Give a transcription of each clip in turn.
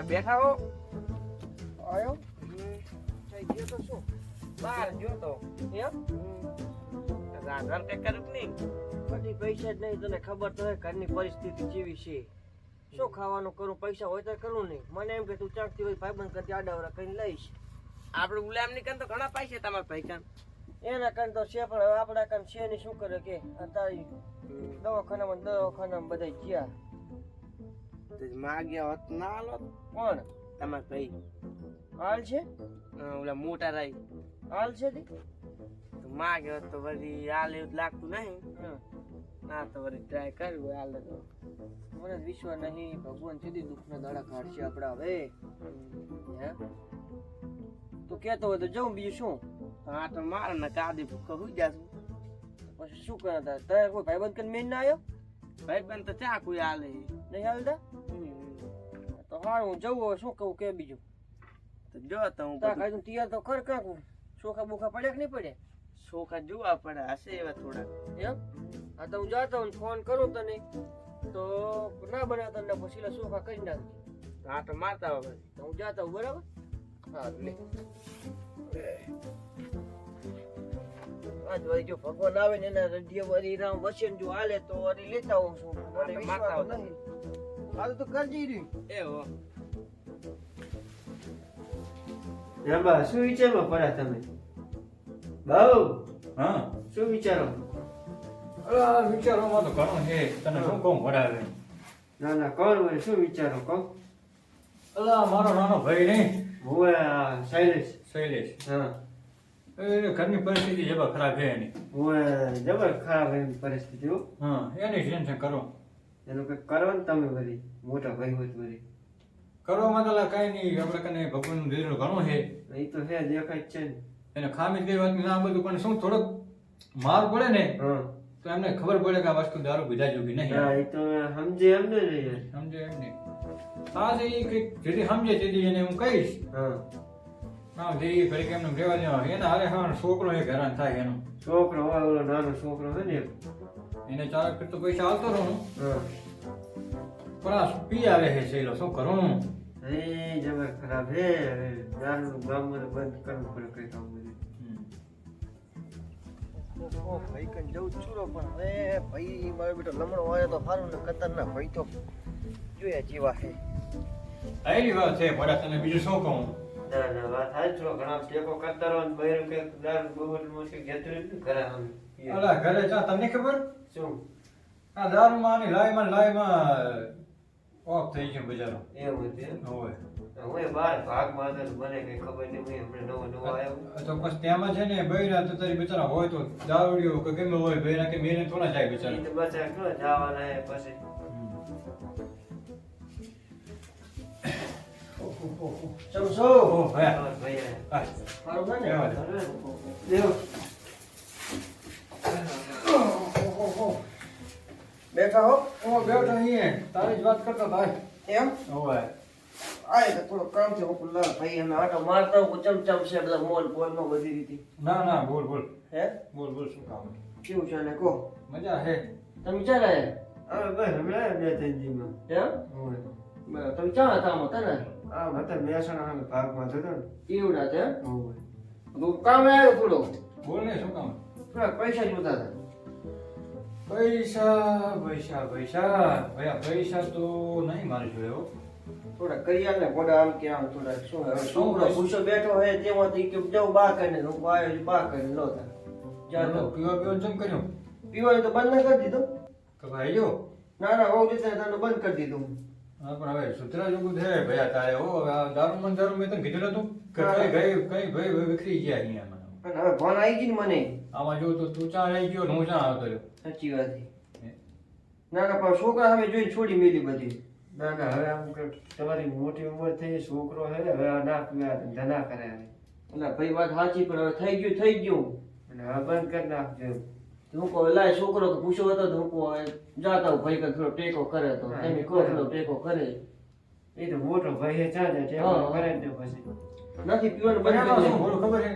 કે બેઠા હો. આયો? થઈ ગયો તો શું? બહાર ગયો તો. એમ? રાંધવાનું કઈ કર્યું નહીં? પછી પૈસા જ નહીં તને ખબર તો ઘરની પરિસ્થિતિ જેવી છે. શું ખાવાનું કરું પૈસા હોય તો કરું નહીં. મને એમ કે તું ચાંકતી હોય ભાઈબંધ કરતી આડાવરા કરીને લઈશ. આપણે ગુલામની તો ઘણા પૈસા તમારા પૈસા એના કાન તો છે પણ હવે આપણા કાન છે નહીં શું કરે કે? અત્યારે દવાખાનામાં ને દવાખાનામાં બધા ગયા. માગ્યા હોત ના આલો કોણ? તમાર ભાઈ. હાલ છે? ઓલા મોટા રાઈ હાલ છે દી તો માગ્યો તો વળી હાલ એવું લાગતું નહીં. ના તો વળી ટ્રાય કર્યું હાલ તો. મને વિશ્વ નહીં. ભગવાન સીધી દુઃખના દાડા કાઢશે આપણા હવે. હે? તું કહેતો હોય તો જવું બીજું શું? હા તો મારે ને કાદી ભૂખો હુઈ જાશું. પછી શું કરે તારે કોઈ ભાઈબંધ કરીને મેન ના આવ્યો? ભાઈ બંધ તો ચા કોઈ હાલે? નહીં હાલતા? તો હા હું જવું હવે શું કહું કે બીજું? તો જો તો હું કાંઈ તું તૈયાર તો કર કાંક. ચોખા બોખા પડ્યા કે નહીં પડે ચોખા જોવા પડે હશે એવા થોડા. એમ? હા તો હું જાતો હું ફોન કરું તને. તો ના બનાવતા ને પછી ચોખા કરી નાખજો. હા તો મારતા હવે તો હું જાતો બરાબર? હા લે. આજ વળી જો ભગવાન આવે ને એના રડિયો વળી રામ વચન જો હાલે તો વળી લેતા આવું છું. મને તો વિશ્વાસ મારતા તો નહીં હાલ તો કરજી રહ્યું એવો જબા શું વિચારમાં પડ્યા તમે? બાબુ હા. શું વિચારો અલા, વિચારોમાં તો ઘણું છે. તને શું કહું ભરાવે ના ના કોણ શું વિચારો કહો? અલા મારો નાનો ભાઈ નહીં હું આ શૈલેષ. શૈલેષ. હા. એ ઘરની પરિસ્થિતિ જબર ખરાબ છે એની. હું જબર ખરાબ એની પરિસ્થિતિ હો. હા એની ટેન્શન કરો. એનું કંઈક કરો ને તમે વળી મોટા ભાઈ હોય વળી. કરવામાં તો કાંઈ નહીં આપણે કને ભગવાનનું દીધેલું ઘણું છે. એ તો છે દેખાય જ છે ને. એને ખામી ગઈ વાત ના બધું પણ શું થોડોક માર પડે ને તો એમને ખબર પડે કે આ વસ્તુ દારૂ પીધા જોગી નહીં. હા એ તો સમજે એમ ને સમજે એમ નહીં હા છે એ કંઈક જેથી સમજે તેથી એને હું કહીશ. હા. હા જે એ કેમ એમને રહેવા દેવા એના હારે હા છોકરો એક હેરાન થાય એનો. છોકરો હોય ઓલો નાનો છોકરો છે ને. એને ચાલક કરતો પૈસા આવતો રહું પણ આ પી આવે છે શૈલો? શું કરું એ જબર ખરાબ હે દારૂનું ગામમાં બંધ કરવું પડે કઈ કામ ભાઈ કન જવું છું પણ હવે ભાઈ મારો બેટો લમણો હોય તો સારું ને ખતરનાક ભાઈ તો જોયા જીવા હે આયરી વાત છે ભડા તને બીજું શું કહું? ના ના વાત હાલ ઘણા ટેકો કરતા રહો બૈરું કે દારૂ બહુ મુશ્કેલ જતું રહ્યું ઘરે આમ. અલા ઘરે જા તમને ખબર? શું? આ દારૂમાં માં લાઈ માં ઓફ થઈ ગયું બજારો એવું? હોય હું બાર ભાગમાં હતો ને મને કઈ ખબર નહીં હું હમણાં નવો નવો આવ્યો. તો બસ તેમાં છે ને બૈરા તો તારી બિચારા હોય તો દારૂડિયો કે ગમે હોય બૈરા કે મેરે થોડા જાય બિચારા. બચાર ક્યાં જવાના પછી? હે. હા, ભાઈ હે. હા. સારું ને? બેઠા હો. ઓ બેઠો અહીં તારી જ વાત કરતો ભાઈ. એમ? હોય આય તો થોડો કામ છે હું લા ભાઈ અમે આટો મારતા હું ચમચમ છે બધા મોલ બોલમાં બધી રીતે. ના ના બોલ બોલ. હે? બોલ બોલ શું કામ? કેવું છે ને કહો. મજા હે. તમે ચાલે હા બસ હમણાં બે ત્રણ દીમાં એમ? બરાબર તમે ચા હતા આમાં? તને હા હતા મહેસાણા ભાગમાં થતો ને. એવડા છે હું? કામ આવ્યો થોડો. બોલ ને શું કામ? થોડા પૈસા જોતા હતા. પૈસા પૈસા પૈસા. ભયા પૈસા તો નહીં મારે જોયો થોડા કરિયાલ ને પોડા આમ કે આમ થોડા. શું હવે છોકરો ભૂસો બેઠો હોય તેમાંથી કે જાઉં બા કરીને હું આવ્યો બા કરીને લો તા. જાતો પીવા પીવાનું ચમ કર્યું? પીવાનું તો બંધ ન કરી દીધું. ભાઈ જો. ના ના રીતે તને બંધ કરી દીધું. હા પણ હવે સુતરા જેવું છે ભાઈ તારે હો હવે આ દારૂ મન દારૂ મેં તને કીધું નતું કે કઈ ગઈ કઈ ભાઈ ભાઈ વિખરી ગયા અહીંયા મને. હવે ફોન આવી ગઈ ને મને. આમાં જો તો તું ચા રહી ગયો ને હું ચા આવતો રહ્યો. સાચી વાત છે. ના ના પણ છોકરા હવે જોઈને છોડી મેલી બધી. ના ના હવે આમ કે તમારી મોટી ઉંમર થઈ છોકરો હે હવે આ ના ધંધા કરે હવે. એટલે ભાઈ વાત સાચી પણ હવે થઈ ગયું થઈ ગયું. અને હવે બંધ કરી નાખજો. હું કહું લાય છોકરો તો પૂછ્યો હતો તો હું કહું જાતા ભાઈ કે થોડો ટેકો કરે તો. એમ કહો થોડો ટેકો કરે. એ તો મોટો ભાઈ છે ચા જાય હા. ટેબલ કરે ને પછી. નથી પીવાનું બંધ કરી દે. ખબર છે?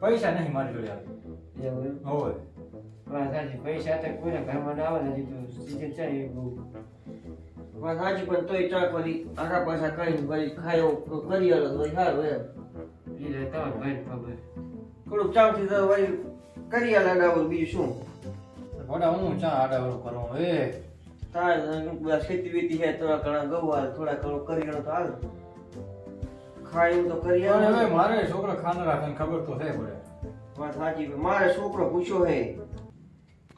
પૈસા નહીં મારી જોડે. એવું હોય. વાત સાચી. પૈસા તો કોઈને ઘરમાં ના આવે હજી તો સીઝન છે એ બહુ. વાત સાચી પણ તોય ચા કરી આખા પાછા કરીને વળી ખાયો કરી આલો તો સારું એમ. એ લે તમારે ભાઈ ખબર. થોડુંક ચાલથી તો વળી કરી આલા ડાવું બીજું શું? મોટા હું ચા આડાવડું કરવાનું? એ. તાર ખેતી વેતી છે થોડા ઘણા ગવાર થોડા ઘણું કરિયાણું તો હાલ. ખાયું તો કરી આવે હવે મારે છોકરો ખાનારા રાખે ખબર તો છે પડે. વાત સાચી મારે છોકરો પૂછ્યો હે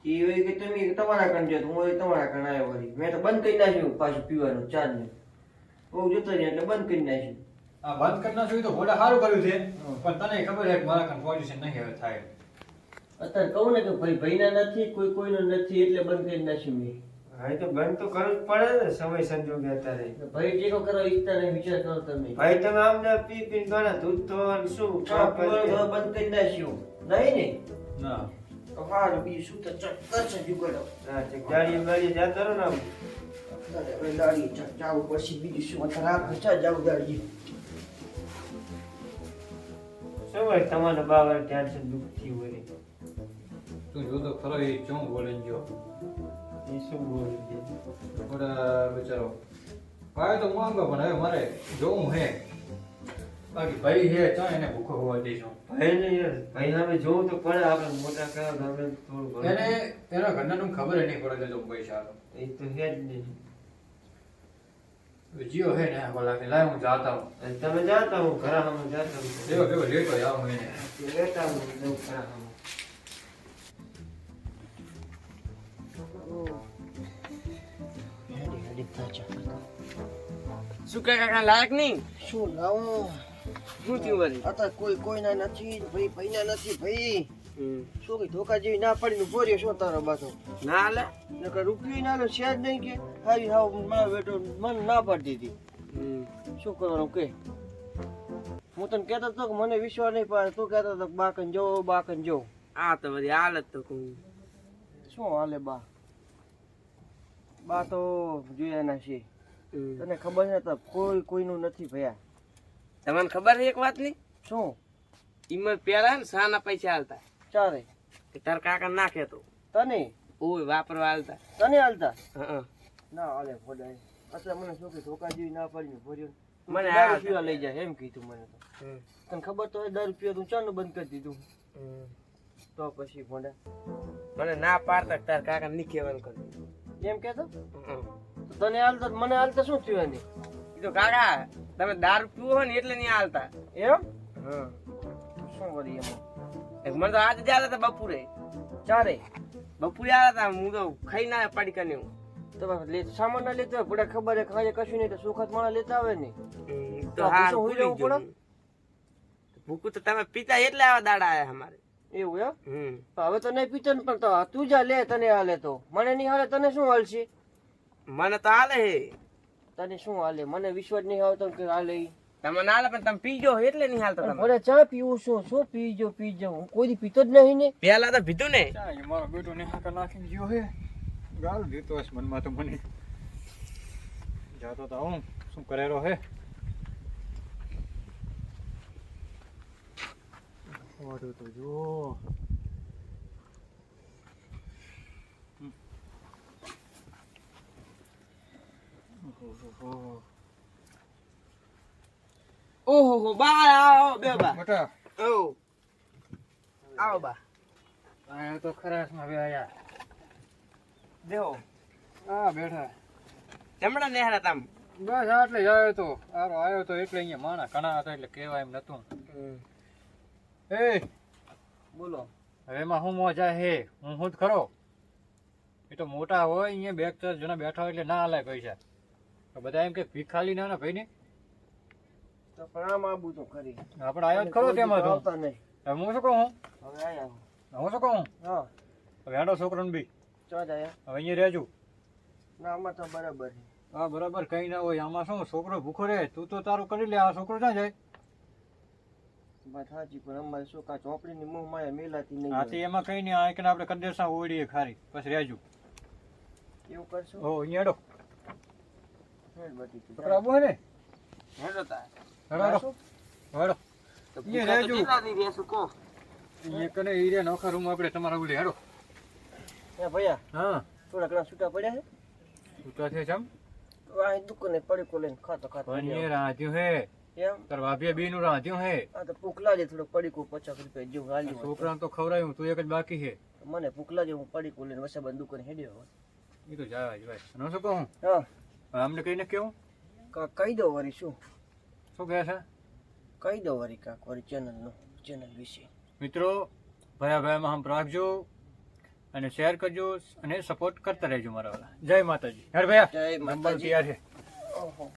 કે એ કે તમે તમારા કણ જો હું તમારા કણ આવ્યો વળી. મેં તો બંધ કરી નાખ્યું પાછું પીવાનું ચા ને બહુ જતો નહીં એટલે બંધ કરી નાખ્યું. આ બંધ કરી નાખ્યું તો ઘોડા સારું કર્યું છે. પણ તને ખબર છે મારા કણ પોઝિશન નહીં હવે થાય. અત્યારે કહું ને કે ભાઈ ભાઈના નથી કોઈ કોઈનો નથી એટલે બંધ કરી નાખ્યું મેં. હા તો બંધ તો કરવું જ પડે ને સમય સંજોગે અત્યારે. ભાઈ ટેકો કરો ઈચ્છતા નહીં વિચાર કરો તમે. ભાઈ તમે આમ ને પી પી ગણા દૂધ તો શું બંધ કરી નાખ્યું. નહીં ને? ના. તો હારું બીજું શું તો ચક્કર છે જુગાડો. હા ગાડી ગાડી જતા રહો ને આમ. હવે ચા- ચાવું પછી બીજું શું? અત્યારે આ ખર્ચા જાવ દાડી શું હોય તમારે બાબર ટેન્શન દુઃખ થયું હોય. તું જોતો ખરો એ ચો બોલીને ગયો એ શું બોલું મોટા બિચારો ભાઈ તો માંગો પણ હવે મારે જોવું હે બાકી ભાઈ હે ચા એને ભૂખો હોવા દઈશું ભાઈ ને ભાઈ સામે જોવું તો પડે આપણે મોટા કયા ગામે થોડું એને એના ઘરના ખબર નહીં પડે કે તો પૈસા એ તો હે જ નહીં જીઓ હે ને બોલા કે લાય હું જાતા હું અને તમે જાતા હું ઘરા સામે જાતા હું દેવો દેવો લેતો આવું એને લેતા હું ઘરા સામે શું કે કાકા લાયક નહીં? શું લાવો? શું થયું વળી? અત્યારે કોઈ કોઈના નથી ભાઈ ભાઈના નથી ભાઈ. શું કઈ ધોકા જેવી ના પડી ઊભો રહ્યો શું તારો બાતો ના હાલે નકર રૂપિયો ના લો જ નહીં કે હારી હાવ મારો બેટો મન ના પાડતી હતી. હમ. શું કરવાનું કે? હું તને કહેતો હતો કે મને વિશ્વાસ નહીં પાડે તું કહેતો હતો બાકન જો બાકન જો આ તો બધી હાલત તો કહું શું હાલે બા? બા તો જોયા ના છે. તને ખબર છે તો કોઈ કોઈનું નથી ભયા. તમને ખબર છે એક વાતની શું? ઈમાં પેલા ને સાના પૈસા હાલતા ચારે. કે તાર કાકા ના કહેતો તને? ઓય વાપરવા હાલતા તને હાલતા હં. ના હાલે ફોડાય અત્યારે મને શું કે ધોકા જેવી ના પડી ભર્યું મને આ રૂપિયા લઈ જાય એમ કીધું મને તો. તને ખબર તો દર રૂપિયા તું ચાનું બંધ કરી દીધું. હમ. તો પછી ભોંડા મને ના પાડતા તાર કાકા ની કહેવાનું કરી એમ કેતો તને હાલતા તો મને હાલતા શું થયું એની? એ તો કાકા તમે દારૂ પીવો હોય ને એટલે નહીં હાલતા. એમ? હં. શું કરી એમ? મને તો આજે જ હાલતા હતા બપોરે. ચારે? બપોરે આવ્યા હતા હું તો ખાઈ ના પાડી કાને હું તમે લે સામાન ના લેતા હોય બધા ખબર હે ખાલી કશું નહીં તો સુખત માણસ લેતા આવે ને. તો હું. ભૂખું તો તમે પીતા એટલે આવા દાડા આયા અમારે. એવું એમ? હમ. હવે તો નહીં પીતો ને પણ તો તું જા લે તને હાલે તો. મને નહીં હાલે તને શું હાલશે? મને તો હાલે હે. તને શું હાલે? મને વિશ્વાસ નહીં આવતો કે હાલે તમે ના હાલે પણ તમે પીજો એટલે નહીં હાલતો તમે. મને ચા પીવું શું શું પીજો પીજો હું કોઈ પીતો જ નહીં ને. પેલા તો પીધું ને. ચા મારો બેટો ને હાકા નાખીને ગયો હે. ગાલ દેતો હશે મનમાં તો મને. જાતો તો હું શું કરેલો હે? વાડું તો જુઓ ઓહો ઓહો હો બા આવો બે બા મોટા. ઓ આવો બા આયા તો ખરા છે હવે આયા આ બેઠા. જમણા નેહરા તમ. બસ આટલે જ આવ્યો તો. આરો આવ્યો તો એટલે અહીંયા માણા ઘણા હતા એટલે કહેવાય એમ નતું. એ બોલો. હવે એમાં શું મોજા હે? હું હું જ ખરો? એ તો મોટા હોય અહીંયા બે ચાર જણા બેઠા હોય એટલે ના હાલે પૈસા. તો બધા એમ કે ભીખ ખાલી ના ને ભાઈ ને તો આમ આબુ તો ખરી. આપણે આવ્યો જ ખરો તેમાં તો. હવે હું શું કહું? હું? હવે આયા હું. હું શું કહું? હા. હવે હેડો છોકરાને બી. ચો જ આયા. હવે અહીંયા રહેજો. ના આમાં તો બરાબર હા બરાબર. કઈ ના હોય. આમાં શું? છોકરો ભૂખો રહે. તું તો તારું કરી લે. આ છોકરો ક્યાં જાય? વાત સાચી પણ અમારે શું કા ચોપડીની મોહ માયા મેલાતી નહીં આથી એમાં કઈ નહીં આ આપણે કંદેસા ઓળીએ ખારી પછી રહેજો એવું કરશું? હો અહીંયા હેડો. હેડ બધી તું. છોકરા ને હેડો તા હેડો હેડો. તો તો રહેજો. એ કને હીરે નોખા રૂમ આપણે તમારા ઉલે હેડો. એ ભૈયા હા. થોડા ઘણા છૂટા પડ્યા છે? તું તો છે તો આ દુકાને પડીકો લઈને ખાતો ખાતો એ હે એમ? તાર ભાભીએ બીનું રાંધ્યું હે. આ તો પુકલા જે થોડો પડીકું પચાસ રૂપિયા જેવું હાલ્યું. છોકરાને તો ખવડાવ્યું તું એક જ બાકી છે. મને પુકલા જે હું પડીકું લઈને વસાબાની દુકાને હેડ્યો. એ તો જાય જ ભાઈ. અને શું કહું હા. અમને કહીને કેવું? કા- કહી દો વરી શું? શું કહે છે? કહી દો વરી કાક વરી ચેનલનું ચેનલ વિશે. મિત્રો ભયા ભયામાં હમ રાખજો અને શેર કરજો અને સપોર્ટ કરતા રહેજો મારા વાળા. જય માતાજી. હર ભાઈ જય માતાજી. તૈયાર છે. ઓહો.